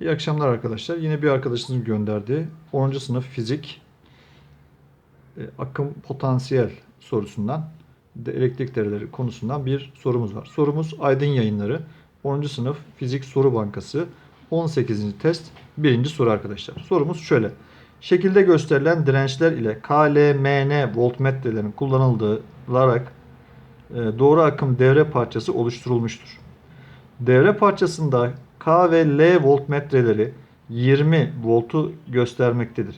İyi akşamlar arkadaşlar. Yine bir arkadaşınızın gönderdiği 10. sınıf fizik e, akım potansiyel sorusundan de elektrik devreleri konusundan bir sorumuz var. Sorumuz Aydın Yayınları 10. sınıf fizik soru bankası 18. test 1. soru arkadaşlar. Sorumuz şöyle. Şekilde gösterilen dirençler ile KLMN voltmetrelerin kullanılarak e, doğru akım devre parçası oluşturulmuştur. Devre parçasında K ve L voltmetreleri 20 voltu göstermektedir.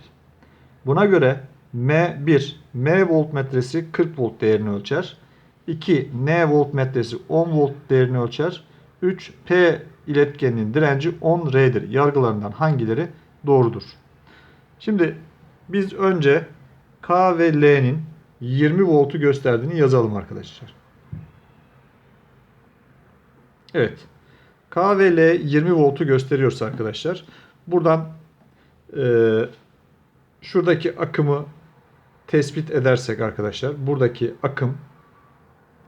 Buna göre M1 M voltmetresi 40 volt değerini ölçer. 2 N voltmetresi 10 volt değerini ölçer. 3 P iletkeninin direnci 10 R'dir. Yargılarından hangileri doğrudur? Şimdi biz önce K ve L'nin 20 voltu gösterdiğini yazalım arkadaşlar. Evet. K ve L 20 voltu gösteriyorsa arkadaşlar buradan e, şuradaki akımı tespit edersek arkadaşlar buradaki akım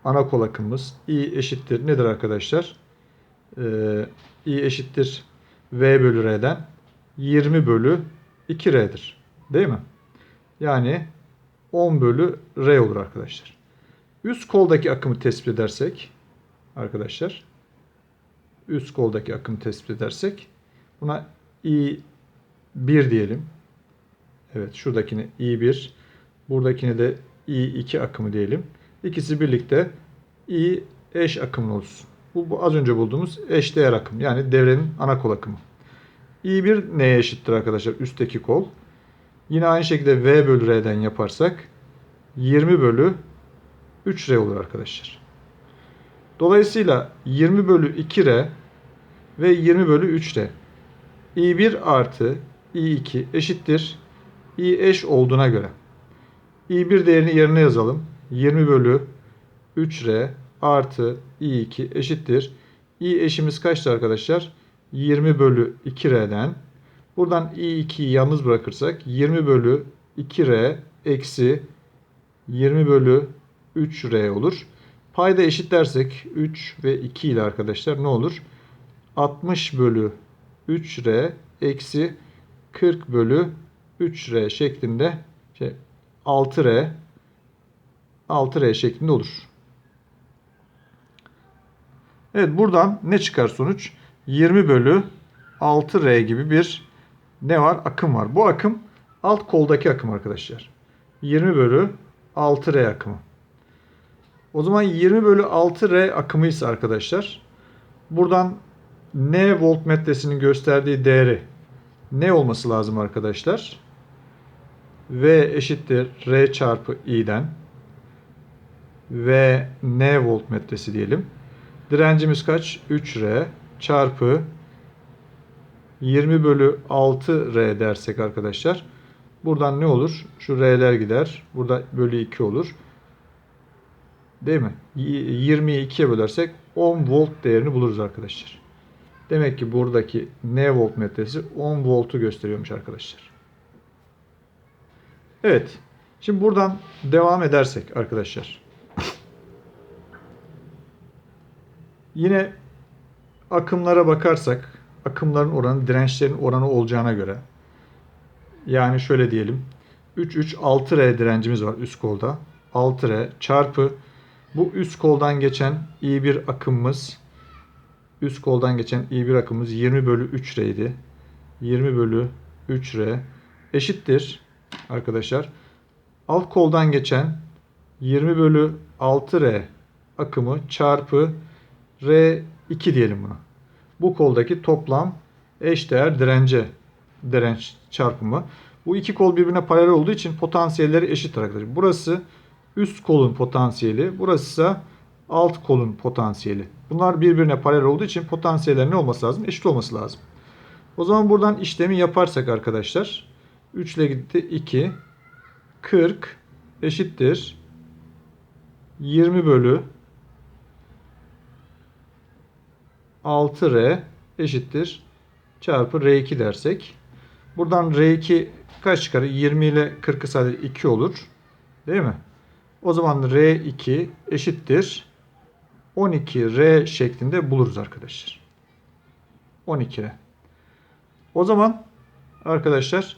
ana kol akımımız I eşittir nedir arkadaşlar? E, I eşittir V bölü R'den 20 bölü 2R'dir. Değil mi? Yani 10 bölü R olur arkadaşlar. Üst koldaki akımı tespit edersek arkadaşlar üst koldaki akım tespit edersek buna I1 diyelim. Evet şuradakini I1 buradakini de I2 akımı diyelim. İkisi birlikte I eş akımlı olsun. Bu, bu az önce bulduğumuz eşdeğer akım yani devrenin ana kol akımı. I1 neye eşittir arkadaşlar? Üstteki kol. Yine aynı şekilde V bölü R'den yaparsak 20 bölü 3R olur arkadaşlar. Dolayısıyla 20 bölü 2R ve 20 bölü 3R. I1 artı I2 eşittir. I eş olduğuna göre. I1 değerini yerine yazalım. 20 bölü 3R artı I2 eşittir. I eşimiz kaçtı arkadaşlar? 20 bölü 2R'den. Buradan I2'yi yalnız bırakırsak 20 bölü 2R eksi 20 bölü 3R olur. Payda eşitlersek 3 ve 2 ile arkadaşlar ne olur? 60 bölü 3R eksi 40 bölü 3R şeklinde şey, 6R 6R şeklinde olur. Evet buradan ne çıkar sonuç? 20 bölü 6R gibi bir ne var? Akım var. Bu akım alt koldaki akım arkadaşlar. 20 bölü 6R akımı. O zaman 20 bölü 6R akımı ise arkadaşlar buradan N voltmetresinin gösterdiği değeri ne olması lazım arkadaşlar? V eşittir R çarpı I'den ve N voltmetresi diyelim. Direncimiz kaç? 3R çarpı 20 bölü 6R dersek arkadaşlar. Buradan ne olur? Şu R'ler gider. Burada bölü 2 olur. Değil mi? 20'yi 2'ye bölersek 10 volt değerini buluruz arkadaşlar. Demek ki buradaki N voltmetresi 10 voltu gösteriyormuş arkadaşlar. Evet. Şimdi buradan devam edersek arkadaşlar. Yine akımlara bakarsak akımların oranı dirençlerin oranı olacağına göre yani şöyle diyelim 3 3 6R direncimiz var üst kolda. 6R çarpı bu üst koldan geçen I1 akımımız üst koldan geçen I1 akımımız 20 bölü 3R idi. 20 bölü 3R eşittir arkadaşlar. Alt koldan geçen 20 bölü 6R akımı çarpı R2 diyelim buna. Bu koldaki toplam eşdeğer dirence direnç çarpımı. Bu iki kol birbirine paralel olduğu için potansiyelleri eşit arkadaşlar. Burası üst kolun potansiyeli, burası ise alt kolun potansiyeli. Bunlar birbirine paralel olduğu için potansiyeller ne olması lazım? Eşit olması lazım. O zaman buradan işlemi yaparsak arkadaşlar 3 ile gitti 2 40 eşittir 20 bölü 6R eşittir çarpı R2 dersek. Buradan R2 kaç çıkar? 20 ile 40'ı sadece 2 olur. Değil mi? O zaman R2 eşittir 12R şeklinde buluruz arkadaşlar. 12R. O zaman arkadaşlar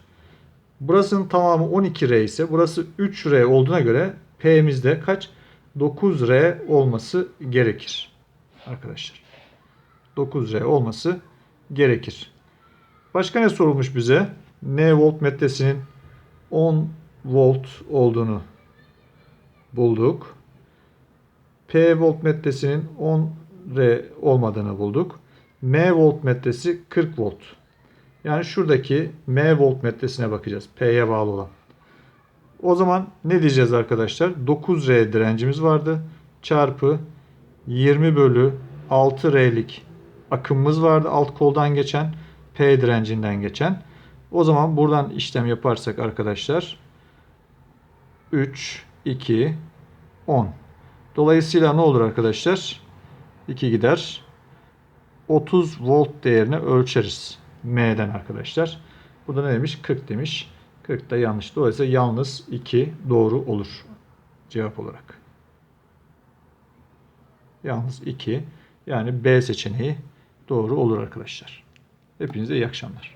burasının tamamı 12R ise burası 3R olduğuna göre P'mizde kaç? 9R olması gerekir. Arkadaşlar. 9R olması gerekir. Başka ne sorulmuş bize? N voltmetresinin 10 volt olduğunu bulduk. P voltmetresinin 10R olmadığını bulduk. M voltmetresi 40 volt. Yani şuradaki M voltmetresine bakacağız. P'ye bağlı olan. O zaman ne diyeceğiz arkadaşlar? 9R direncimiz vardı. Çarpı 20 bölü 6R'lik akımımız vardı. Alt koldan geçen P direncinden geçen. O zaman buradan işlem yaparsak arkadaşlar 3, 2, 10. Dolayısıyla ne olur arkadaşlar? 2 gider. 30 volt değerini ölçeriz. M'den arkadaşlar. Bu da ne demiş? 40 demiş. 40 da yanlış. Dolayısıyla yalnız 2 doğru olur. Cevap olarak. Yalnız 2. Yani B seçeneği doğru olur arkadaşlar. Hepinize iyi akşamlar.